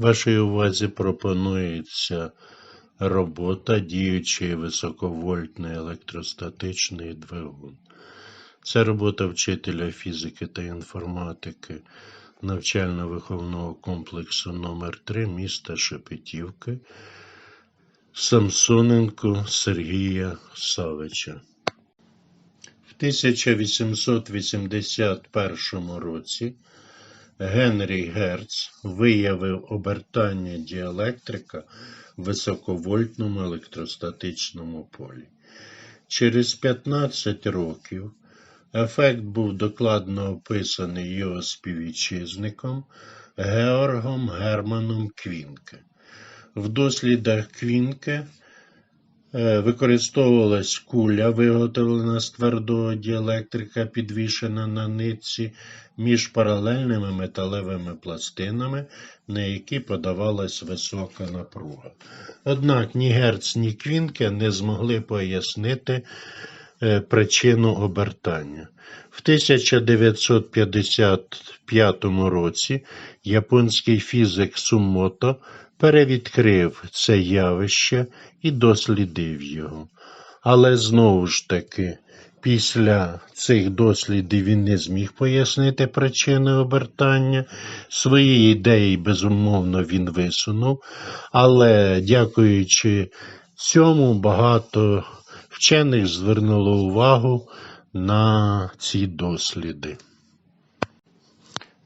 Вашій увазі пропонується робота діючий високовольтний електростатичний двигун. Це робота вчителя фізики та інформатики навчально-виховного комплексу номер 3 міста Шепетівки Самсоненко Сергія Савича. В 1881 році Генрій Герц виявив обертання діелектрика в високовольтному електростатичному полі. Через 15 років ефект був докладно описаний його співвітчизником Георгом Германом Квінке. В дослідах Квінке використовувалась куля, виготовлена з твердого діелектрика, підвішена на нитці між паралельними металевими пластинами, на які подавалась висока напруга. Однак ні Герц, ні Квінке не змогли пояснити е, причину обертання. В 1955 році японський фізик Сумото перевідкрив це явище і дослідив його. Але знову ж таки, після цих дослідів він не зміг пояснити причини обертання. Свої ідеї, безумовно, він висунув, але дякуючи цьому, багато вчених звернуло увагу на ці досліди.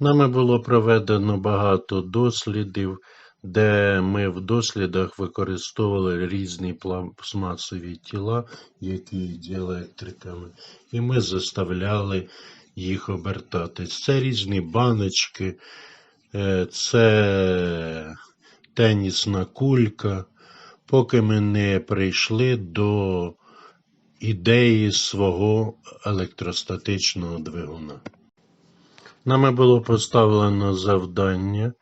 Нами було проведено багато дослідів, де ми в дослідах використовували різні пластмасові тіла, які є діелектриками, і ми заставляли їх обертатись. Це різні баночки, е, це тенісна кулька, поки ми не прийшли до ідеї свого електростатичного двигуна. Нами було поставлено завдання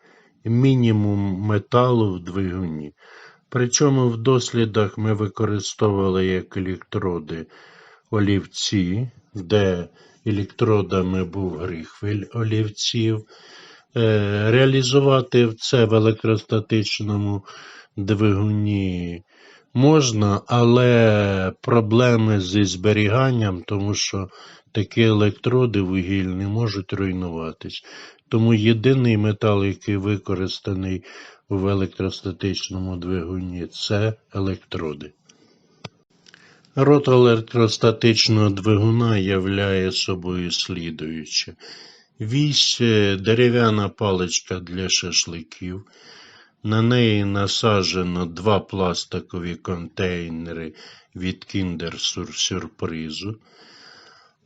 мінімум металу в двигуні. Причому в дослідах ми використовували як електроди олівці, де електродами був грифель олівців. Е, реалізувати це в електростатичному двигуні можна, але проблеми зі зберіганням, тому що такі електроди вугільні можуть руйнуватись. Тому єдиний метал, який використаний в електростатичному двигуні, це електроди. Рот електростатичного двигуна являє собою слідуюче. Вісь е, дерев'яна паличка для шашликів. На неї насаджено два пластикові контейнери від Kinder Сюрпризу,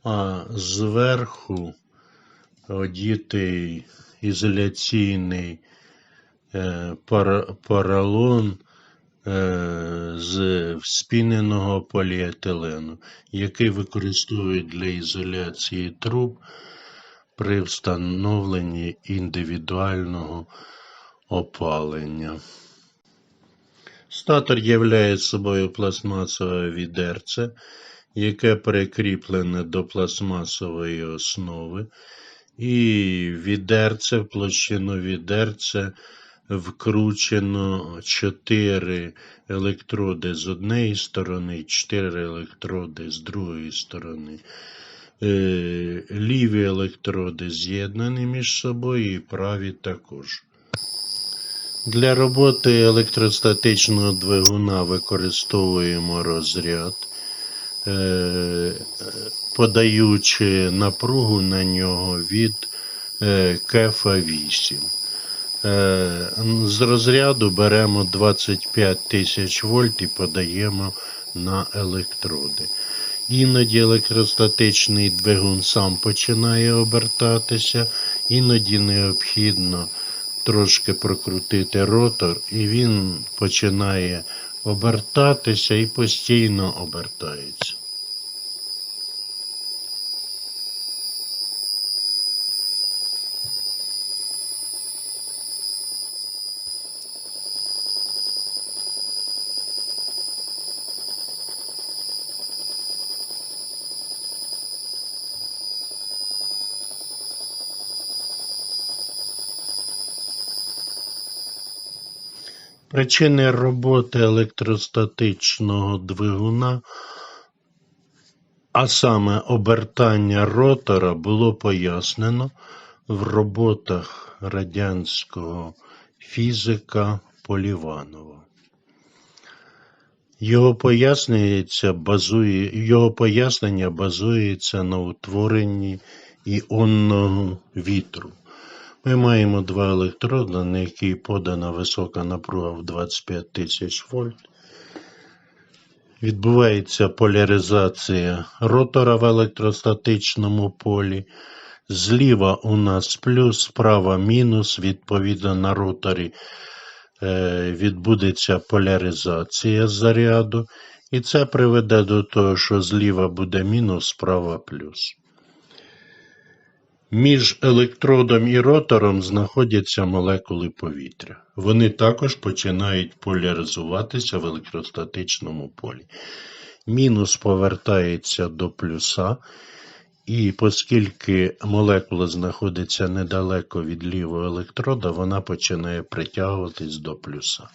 а зверху одітий ізоляційний е, поролон е, з вспіненого поліетилену, який використовують для ізоляції труб при встановленні індивідуального опалення. Статор являє собою пластмасове відерце, яке прикріплене до пластмасової основи, і відерце, в площину відерце вкручено 4 електроди з однієї сторони, 4 електроди з другої сторони. Е, ліві електроди з'єднані між собою і праві також. Для роботи електростатичного двигуна використовуємо розряд, е, подаючи напругу на нього від е, кефа 8. Е, з розряду беремо 25 тисяч вольт і подаємо на електроди. Іноді електростатичний двигун сам починає обертатися, іноді необхідно трошки прокрутити ротор, і він починає обертатися і постійно обертається. Причини роботи електростатичного двигуна, а саме обертання ротора, було пояснено в роботах радянського фізика Поліванова. Його, пояснюється, базує, його пояснення базується на утворенні іонного вітру. Ми маємо два електроди, на які подана висока напруга в 25 тисяч вольт. Відбувається поляризація ротора в електростатичному полі. Зліва у нас плюс, справа мінус. Відповідно на роторі е, відбудеться поляризація заряду. І це приведе до того, що зліва буде мінус, справа плюс. Між електродом і ротором знаходяться молекули повітря. Вони також починають поляризуватися в електростатичному полі. Мінус повертається до плюса, і оскільки молекула знаходиться недалеко від лівого електрода, вона починає притягуватись до плюса.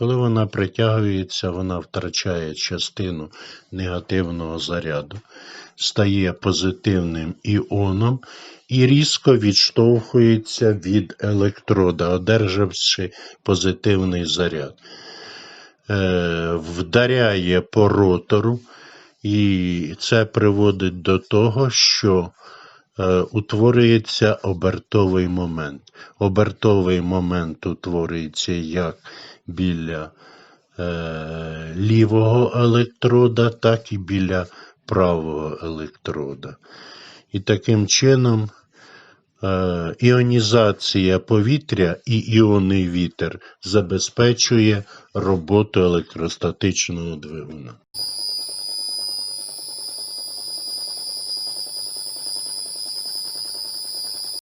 Коли вона притягується, вона втрачає частину негативного заряду, стає позитивним іоном і різко відштовхується від електрода, одержавши позитивний заряд. Е, вдаряє по ротору, і це приводить до того, що утворюється обертовий момент. Обертовий момент утворюється як біля е, лівого електрода, так і біля правого електрода. І таким чином е, іонізація повітря і іонний вітер забезпечує роботу електростатичного двигуна.